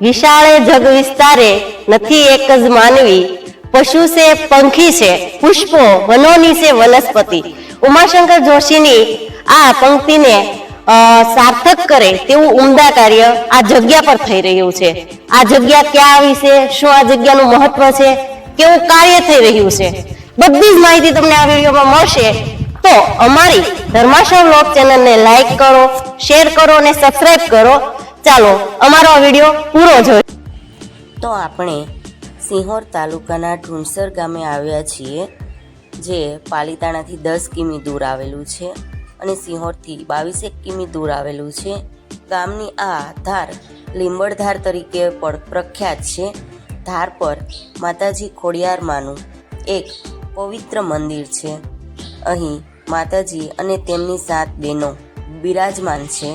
વિશાળે જગ વિસ્તારે નથી એક જ માનવી. પશુ છે, પંખી છે, પુષ્પો, વનોની છે, વનસ્પતિ. ઉમાશંકર જોશીની આ પંક્તિને સાર્થક કરે તેવું ઉમદા કાર્ય આ જગ્યા પર થઈ રહ્યું છે. આ જગ્યા ક્યાં આવી છે? શું આ જગ્યાનું મહત્વ છે? કેવું કાર્ય થઈ રહ્યું છે? બધી જ માહિતી તમને આ વિડીયોમાં મળશે. તો અમારી ધર્માશા લોક ચેનલને લાઈક કરો, શેર કરો અને સબસ્ક્રાઈબ કરો. ચાલો, અમારો આ વીડિયો પૂરો જોઈ તો આપણે સિંહોર તાલુકાના ઢુંસર ગામે આવ્યા છીએ, જે પાલીતાણાથી દસ કિમી દૂર આવેલું છે અને સિંહોરથી બાવીસેક કિમી દૂર આવેલું છે. ગામની આ ધાર લીંબડધાર તરીકે પણ પ્રખ્યાત છે. ધાર પર માતાજી ખોડિયારમાંનું એક પવિત્ર મંદિર છે. અહીં માતાજી અને તેમની સાત બહેનો બિરાજમાન છે.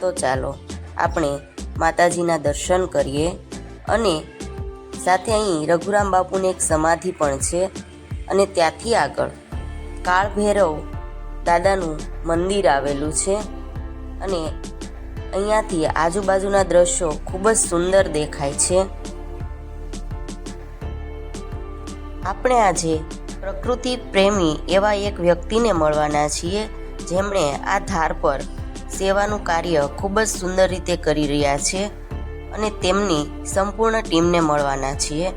તો ચાલો આપણે માતાજીના દર્શન કરીએ અને સાથે અહીં રઘુરામ બાપુની એક સમાધિ પણ છે અને ત્યાંથી આગળ કાળભૈરવ દાદાનું મંદિર આવેલું છે અને અહીંયાથી આજુબાજુના દ્રશ્યો ખૂબ જ સુંદર દેખાય છે. આપણે આજે પ્રકૃતિ પ્રેમી એવા એક વ્યક્તિને મળવાના છીએ જેમણે આ ધાર પર સેવાનું કાર્ય ખૂબ જ સુંદર રીતે કરી રહ્યા છે અને તેમની સંપૂર્ણ ટીમને મળવાના છીએ.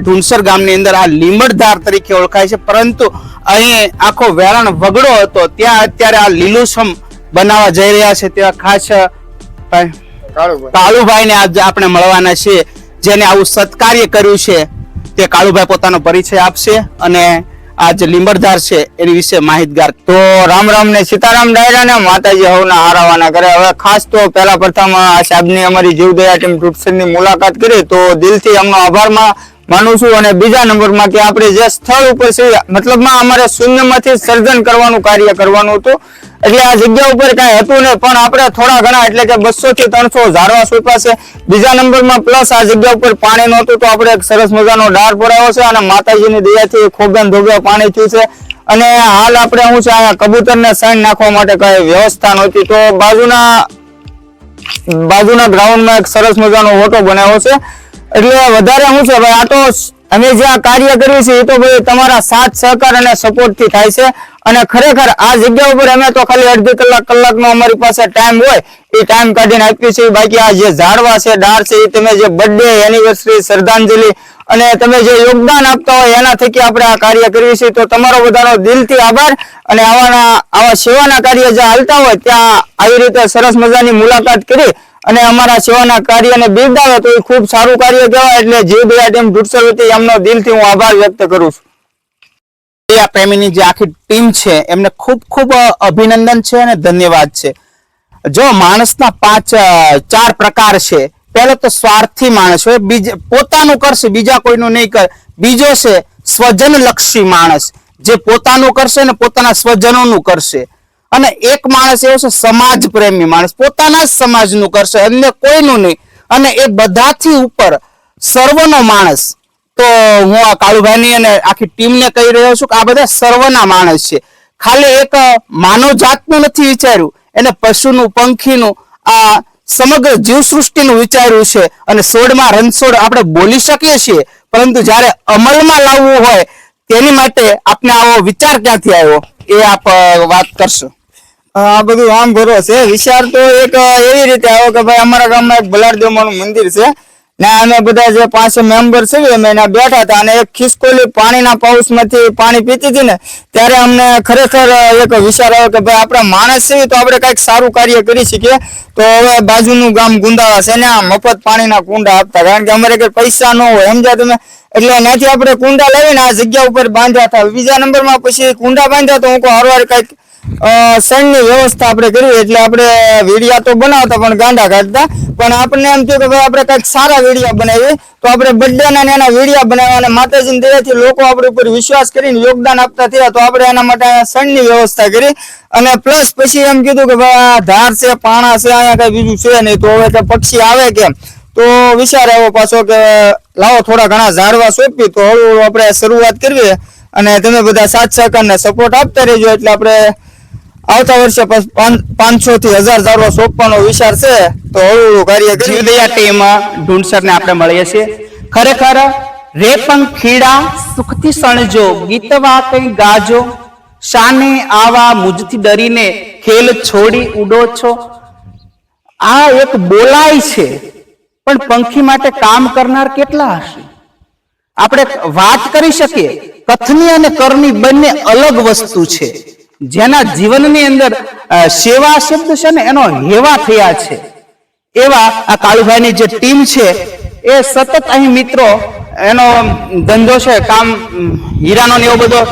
ઢુંસર ગામની અંદર આ લીમડધાર તરીકે ઓળખાય છે પરંતુ અહીં આખો વેરણ વગડો હતો ત્યાં અત્યારે આ લીલુંછમ બનાવવા જઈ રહ્યા છે તેવા ખાસ ભાઈ કાળુભાઈને આજે આપણે મળવાના છે જેને આવું સત્કાર્ય કર્યું છે તે કાળુભાઈ પોતાનો પરિચય આપશે અને આ જે લીંબરધાર છે, એની વિશે માહિતગાર. તો રામ રામ ને સીતારામ ડાયરા ને માતાજી હવના હારાવાના કરે હવે ખાસ તો પહેલા પ્રથમ આ સાહેબની અમારી જીવદયા ટીમ ટૂટસરની મુલાકાત કરી. તો દિલથી એમનો આભારમાં માનું છું અને બીજા નંબરમાં કે આપણે જે સ્થળ ઉપર છે મતલબમાં અમારે શૂન્યમાંથી સર્જન કરવાનું કાર્ય કરવાનું હતું. એટલે આ જગ્યા ઉપર કાંઈ હતું નહીં, પણ આપણે થોડા ઘણા, એટલે કે બસો થી ત્રણસો ઝાડવા સોંપ્યા છે. બીજા નંબરમાં પ્લસ આ જગ્યા ઉપર પાણી નહોતું, તો આપણે એક સરસ મજાનો ડાર પડાવ્યો છે અને માતાજીની દયાથી ખોબેન ધોબે પાણી થયું છે. અને હાલ આપણે શું છે અહીંયા કબૂતરને સાઈન નાખવા માટે કઈ વ્યવસ્થા નહોતી. તો બાજુના બાજુના ગ્રાઉન્ડમાં એક સરસ મજાનો ઓટો બનાવ્યો છે. એટલે વધારે શું છે, ભાઈ આ તો અમે જે આ કાર્ય કર્યું છે, એ તો ભાઈ તમારા સાથ, સહકાર અને સપોર્ટથી થાય છે. અને ખરેખર આ જગ્યા ઉપર અમે તો ખાલી અડધી કલાક કલાકનો અમારી પાસે ટાઈમ હોય, એ ટાઈમ કાઢીને આપ્યું છે. બાકી આ જે ઝાડવા છે, ડાળ છે, એ તમે જે બર્થડે એનિવર્સરી શ્રદ્ધાંજલિ અને તમે જે યોગદાન આપતા હોય એના થકી આપણે આ કાર્ય કરીએ છીએ, તો તમારો બધાનો દિલથી આભાર. અને આવાના આવા સેવાના કાર્ય જે હાલતા હોય, ત્યાં આવી રીતે સરસ મજાની મુલાકાત કરી અને અમારા સેવાના કાર્યને બિરદાવે તો એ ખૂબ સારું કાર્ય કહેવાય એટલે જે બે ટીમ ઢુડસર હતી એમનો દિલથી હું આભાર વ્યક્ત કરું છું. આ પ્રેમીની જે આખી ટીમ છે, એમને ખૂબ ખૂબ અભિનંદન છે અને ધન્યવાદ છે. જો માણસના પાંચ ચાર પ્રકાર છે, પહેલો તો સ્વાર્થી માણસ હોય, બીજ, પોતાનું કરશે, બીજા કોઈનું નહીં કરે. બીજો છે સ્વજનલક્ષી માણસ, જે પોતાનું કરશે ને પોતાના સ્વજનોનું કરશે. અને એક માણસ એવો છે સમાજ પ્રેમી માણસ, પોતાના જ સમાજનું કરશે, અન્ય કોઈનું નહીં. અને એ બધાથી ઉપર સર્વનો માણસ, તો હું આ કાળુભાઈની અને આખી ટીમને કહી રહ્યો છું કે આ બધા સર્વના માણસ છે. ખાલી એક માનવ જાતનું નથી વિચાર્યું, એને પશુનું, પંખીનું, આ સમગ્ર જીવસૃષ્ટિનું વિચાર્યું છે. અને સોળમાં રણછોડ આપણે બોલી શકીએ છીએ, પરંતુ જ્યારે અમલમાં લાવવું હોય, તેની માટે આપને આવો વિચાર ક્યાંથી આવ્યો? એ આપ વાત કરશો. આ બધું આમ ભરો છે વિચાર તો એક એવી રીતે આવ્યો કે ભાઈ અમારા ગામમાં એક બલારદેવમાનું મંદિર છે. ને અમે બધા જે પાંચ મેમ્બર છે અમે એના બેઠા હતા અને એક ખિસકોલી પાણીના પાઉસમાંથી પાણી પીતી હતી ને, ત્યારે અમને ખરેખર એક વિચાર આવ્યો કે ભાઈ આપણા માણસ છે તો આપણે કંઈક સારું કાર્ય કરી શકીએ. તો હવે બાજુનું ગામ ગુંદાળા છે ને, આ મફત પાણીના કુંડા આપતા. કારણ કે અમારે કઈ પૈસા ન હોય, સમજ્યા તમે? એટલે એનાથી આપણે કુંડા લાવીને આ જગ્યા ઉપર બાંધ્યા હતા. બીજા નંબરમાં પછી કુંડા બાંધ્યા તો હું કહું હરવાર કંઈક સણની વ્યવસ્થા આપણે કરી એટલે આપણે વીડિયા તો બનાવતા પણ ગાંડા કાઢતા. પણ આપણને એમ થયું કે ભાઈ આપણે કંઈક સારા વીડિયા બનાવીએ, તો આપણે બર્થડે ને એના વીડિયા બનાવ્યા અને માતાજીની દયાથી લોકો આપણી ઉપર વિશ્વાસ કરીને યોગદાન આપતા થયા, તો આપણે એના માટે સણની વ્યવસ્થા કરી. અને પ્લસ પછી એમ કીધું કે ભાઈ આ ધાર છે, પાણા છે, અહીંયા કંઈ બીજું છે નહીં, તો હવે કે પક્ષી આવે કેમ? તો વિચાર આવ્યો પાછો કે લાવો થોડા ઘણા ઝાડવા સોંપી, તો હળવું આપણે શરૂઆત કરીએ અને તમે બધા સાથ સહકારને સપોર્ટ આપતા રહેજો, એટલે આપણે આવતા વર્ષે પાંચસો થી હજાર ઝાડવા સોંપવાનો વિચાર છે તો હળવું કાર્ય જીવદયા ટીમ ઢુંડસર ને આપણે મળીએ છીએ. ખરેખર રે પંખીડા સુખથી સણજો ગીતવા કઈ ગાજો શાને આવા મુજથી ડરીને ખેલ છોડી ઉડો છો? આ એક બોલાય છે પણ પંખી માટે કામ કરનાર કેટલા હશે? આપણે વાત કરી શકીએ કથની અને કરની બંને અલગ વસ્તુ છે. જેના જીવનની અંદર સેવા શબ્દ છે ને એનો હેવા થયા છે. એવા આ કાળુભાઈની જે ટીમ છે, એ સતત અહીં મિત્રો, એનો ધંધો છે, કામ, હીરાનો ને એવો બધો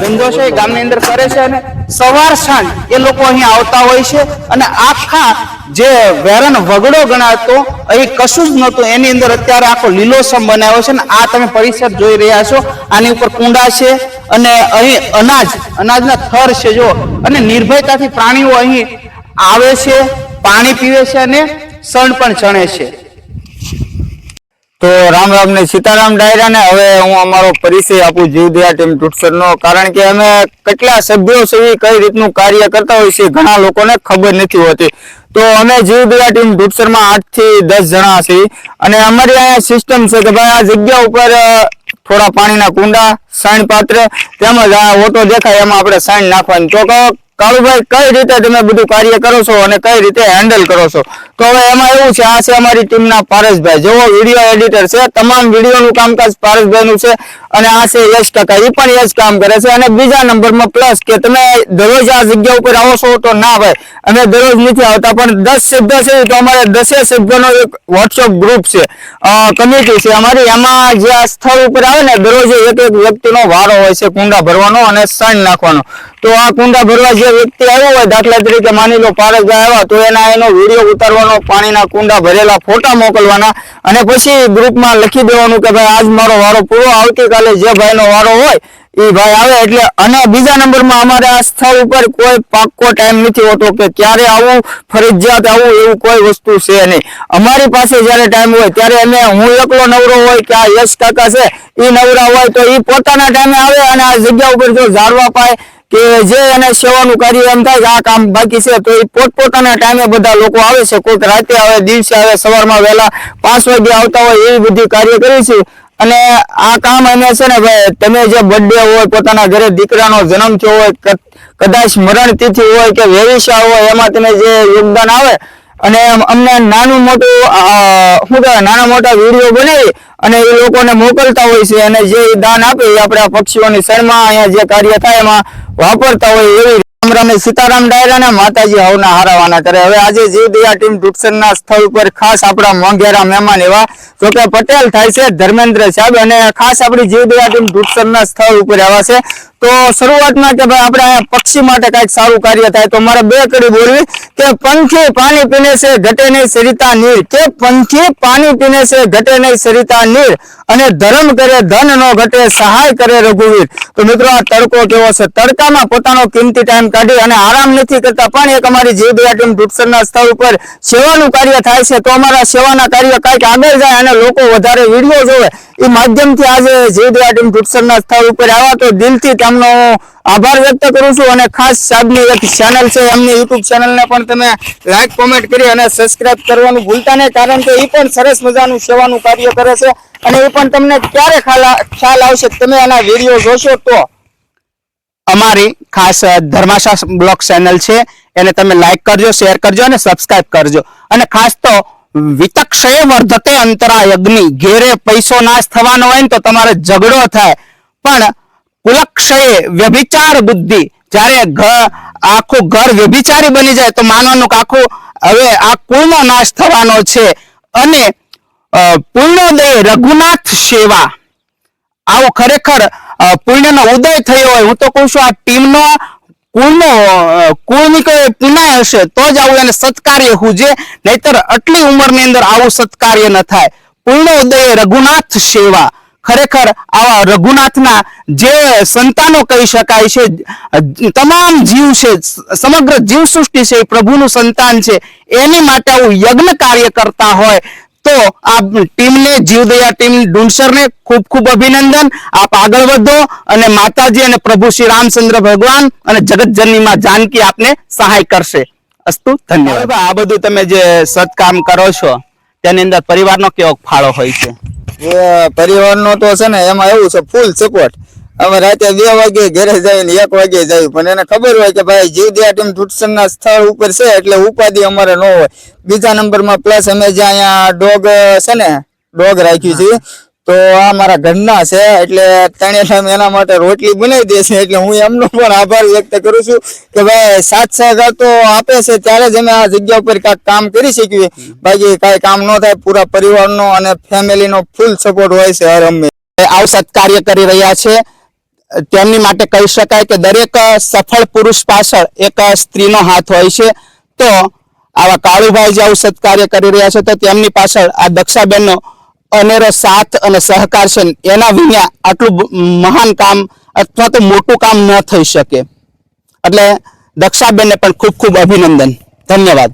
ધંધો છે ગામની અંદર કરે છે અને સવાર સાંજ એ લોકો અહીં આવતા હોય છે અને આખા જે વેરણ વગડો ગણાતો અહીં કશું જ નહોતું. એની અંદર અત્યારે આખો લીલોસમ બનાવ્યો છે ને આ તમે પરિસર જોઈ રહ્યા છો. આની ઉપર કુંડા છે અને અહીં અનાજ, અનાજના થર છે જો. અને નિર્ભયતાથી પ્રાણીઓ અહીં આવે છે, પાણી પીવે છે અને સણ પણ ચણે છે. તો રામ રામ ને સીતારામ ડાયરા ને હવે હું અમારો પરિચય આપું જીવદયા ટીમ ટુટસર નો. કારણ કે અમે કેટલા સભ્યો છે કઈ રીતનું કાર્ય કરતા હોય છે ઘણા લોકોને ખબર નથી હોતી. તો અમે જીવદયા ટીમ ટુટસરમાં આઠથી દસ જણા છીએ. અને અમારી અહીંયા સિસ્ટમ છે કે ભાઈ આ જગ્યા ઉપર થોડા પાણીના કુંડા સાણ પાત્ર, તેમજ આ ઓટો દેખાય, એમાં આપણે સાઈન નાખવાની. તો કાળુભાઈ, કઈ રીતે તમે બધું કાર્ય કરો છો અને કઈ રીતે હેન્ડલ કરો છો? તો હવે એમાં એવું છે, આ છે અમારી ટીમના પારસભાઈ. જેવો વીડિયો એડિટર છે, તમામ વિડીયોનું કામકાજ પારસભાઈનું છે અને આ છે યશ ટકા એ પણ યશ કામ કરે છે. અને બીજા નંબરમાં પ્લસ કે તમે દરરોજ આ જગ્યા ઉપર આવો છો તો ના ભાઈ, અમે દરરોજ નથી આવતા, પણ દસ સભ્ય છે તો અમારે દસે શબ્દનો એક વોટ્સઅપ ગ્રુપ છે. કમિટી છે અમારી. એમાં જે આ સ્થળ ઉપર આવે ને, દરરોજ એક એક વ્યક્તિનો વારો હોય છે, કુંડા ભરવાનો અને સણ નાખવાનો. તો આ કુંડા ભરવા જે વ્યક્તિ આવ્યો હોય, દાખલા તરીકે માની લો પારસભાઈ આવ્યા, તો એના એનો વીડિયો ઉતારવાનો, પાણીના કુંડા ભરેલા ફોટા મોકલવાના, અને પછી ગ્રુપમાં લખી દેવાનું કે ભાઈ, આજ મારો વારો પૂરો, આવતીકાલે જે ભાઈનો વારો હોય, એ ભાઈ આવે. એટલે અને બીજા નંબરમાં અમારે આ સ્થળ ઉપર કોઈ પાક્કો ટાઈમ નથી હોતો કે ક્યારે આવું ફરજિયાત આવું એવું કોઈ વસ્તુ છે નહીં. અમારી પાસે જ્યારે ટાઈમ હોય, ત્યારે અમે, હું એકલો નવરો હોય કે આ યશ કાકા છે એ નવરા હોય તો એ પોતાના ટાઈમે આવે અને આ જગ્યા ઉપર જો ઝાડવા પાય કે જે એને સેવાનું કાર્ય એમ થાય કે આ કામ બાકી છે, તો એ પોતપોતાના ટાઈમે બધા લોકો આવે છે. કોઈક રાતે આવે, દિવસે આવે, સવારમાં વહેલા પાંચ વાગે આવતા હોય એવી બધી કાર્ય કરી છે. અને આ કામ અમે છે ને ભાઈ, તમે જે બર્થડે હોય, પોતાના ઘરે દીકરાનો જન્મ થયો હોય કદાચ મરણ તિથિ હોય કે વેવિશા હોય, એમાં તમે જે યોગદાન આવે અને અમને નાનું મોટું શું કહેવાય, નાના મોટા વીડિયો બનાવી અને એ લોકોને મોકલતા હોય છે અને જે દાન આપે એ આપણે પક્ષીઓની શરણમાં અહીંયા જે કાર્ય થાય એમાં વાપરતા હોય એવી રામ રામ સીતારામ માતાજી હવના હારાવાના કરે. હવે આજે જીવદયા ટીમ ટુટસરના સ્થળ ઉપર ખાસ આપણા મોંઘેરા મહેમાન એવા, જોકે પટેલ થાય છે ધર્મેન્દ્ર સાહેબ અને ખાસ આપણી જીવ દયા ટીમ ટુટસરના સ્થળ ઉપર આવ્યા છે. તો શરૂઆતમાં કે ભાઈ આપણે અહીંયા પક્ષી માટે કંઈક સારું કાર્ય થાય, તો મારે બે કડી બોલવી. કે પંખી પાણી પીને છે, ઘટે નહીં સરિતા નીર. કે પંખી પાણી પીને છે, ઘટે નહીં સરિતા નીર. અને ધર્મ કરે, ધન નો ઘટે, સહાય કરે રઘુવીર. તો મિત્રો આ તડકો કેવો છે? તડકામાં પોતાનો કિંમતી ટાઈમ કાઢી અને આરામ નથી કરતા, પણ એક અમારી જીવદયા ટીમ ભૂપસરના સ્થળ ઉપર સેવાનું કાર્ય થાય છે, તો અમારા સેવાના કાર્ય કંઈક આગળ જાય અને લોકો વધારે વીડિયો જોવે. એ માધ્યમથી આજે જીવદયા ટીમ ના સ્થળ ઉપર આવ્યા તો દિલથી તેમનો આભાર વ્યક્ત કરું છું અને ખાસ સાહેબની એક ચેનલ છે, એમની યુટ્યુબ ચેનલને પણ તમે લાઈક કોમેન્ટ કરી અને સબસ્ક્રાઇબ કરવાનું ભૂલતા નહીં, કારણ કે એ પણ સરસ મજાનું સેવાનું કાર્ય કરે છે અને એ પણ તમને ક્યારે ખ્યાલ આવશે તમે એના વીડિયો જોશો તો. અમારી ખાસ ધર્માશા બ્લોગ ચેનલ છે, એને તમે લાઈક કરજો શેર કરજો અને સબસ્ક્રાઇબ કરજો. અને ખાસ તો વિતક્ષય વર્ધતે અંતરા અગ્નિ ઘેરે પૈસો નાશ થવાનો હોય ને તો તમારે ઝઘડો થાય. પણ કુલક્ષયે વ્યભિચાર બુદ્ધિ. જ્યારે આખું ઘર વ્યભિચારી બની જાય તો માનવાનું કે આખું, હવે આ કુળનો નાશ થવાનો છે. અને પૂર્ણોદય રઘુનાથ સેવા. આવો ખરેખર પુણ્યનો ઉદય થયો હોય. હું તો કહું છું આ ટીમનો કુળનો કુળની કોઈ પુનાય હશે, તો જ આવું એને સત્કાર્ય હુજે, નહીતર આટલી ઉંમરની અંદર આવું સત્કાર્ય ન થાય. પૂર્ણ ઉદય રઘુનાથ સેવા. ખરેખર આવા રઘુનાથના જે સંતાનો કહી શકાય છે તમામ જીવ છે, સમગ્ર જીવ સૃષ્ટિ છે પ્રભુનું સંતાન છે, એની માટે આવું યજ્ઞ કાર્ય કરતા હોય તો આ ટીમને જીવદયા ટીમ ડુંસરને ખૂબ ખૂબ અભિનંદન. આપ આગળ વધો અને માતાજી અને પ્રભુ શ્રી રામચંદ્ર ભગવાન અને જગત જનની જાનકી આપને સહાય કરશે. અસ્તુ ધન્યવાદ. આ બધું તમે જે સત્કામ કરો છો તેની અંદર પરિવારનો કેવો ફાળો હોય છે? એ પરિવારનો તો છે ને એમાં એવું છે ફૂલ સપોર્ટ અમે રાતે બે વાગે ઘરે જાય ને એક વાગે જાય પણ એને ખબર હોય કે ભાઈ જીવ ટીમ ટુટસનના સ્થળ ઉપર છે એટલે ઉપાધિ અમારે ન હોય. બીજા નંબરમાં પ્લસ અમે જે અહીંયા ડોગ છે ને, ડોગ રાખ્યું છે, તો આ મારા ઘરના છે એટલે ત્રણે એના માટે રોટલી બનાવી દે છે. એટલે હું એમનો પણ આભાર વ્યક્ત કરું છું કે ભાઈ સાત સહકાર તો આપે છે, ત્યારે જ અમે આ જગ્યા ઉપર કાંઈક કામ કરી શકીએ. બાકી કાંઈ કામ ન થાય, પૂરા પરિવારનો અને ફેમિલીનો ફૂલ સપોર્ટ હોય છે હર અમે આવું સત્કાર્ય કરી રહ્યા છે. તેમની માટે કહી શકાય કે દરેક સફળ પુરુષ પાછળ એક સ્ત્રીનો હાથ હોય છે. તો આવા કાળુભાઈ જે આવું સત્કાર્ય કરી રહ્યા છે, તો તેમની પાછળ આ દક્ષાબેનનો અનેરો સાથ અને સહકાર છે એના વિના આટલું મહાન કામ અથવા તો મોટું કામ ન થઈ શકે. એટલે દક્ષાબેનને પણ ખૂબ ખૂબ અભિનંદન. ધન્યવાદ.